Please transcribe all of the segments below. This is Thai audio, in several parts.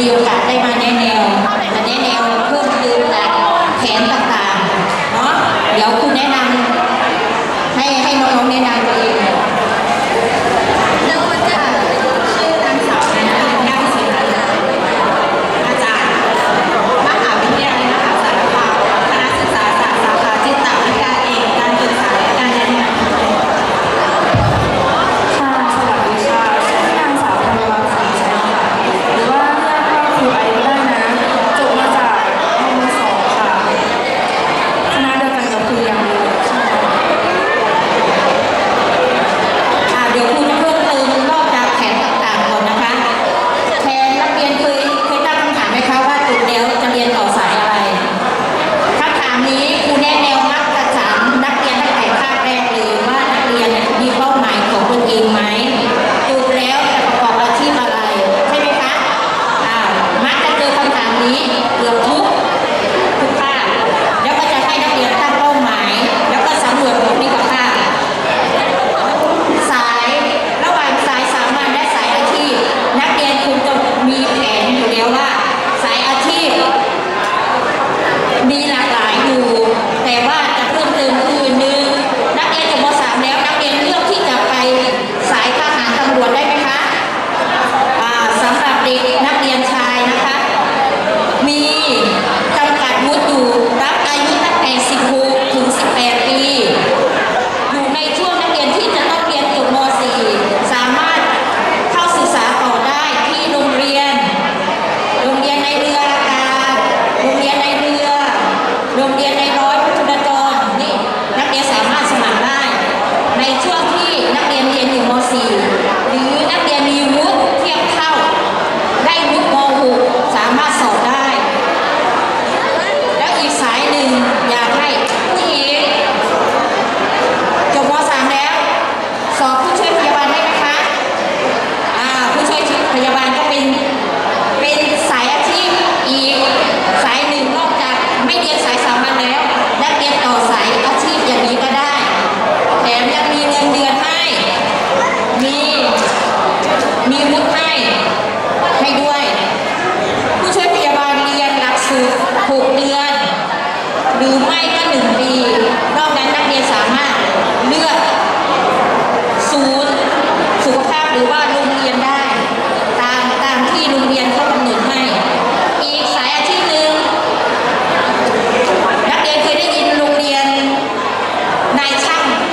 มีโอกาสได้มาแนะแนวมาแนะแนวเพิ่มเติมการแผนต่างๆเนาะเดี๋ยวคุณแนะนำให้ให้น้องๆแนะนำเอง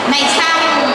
Mày?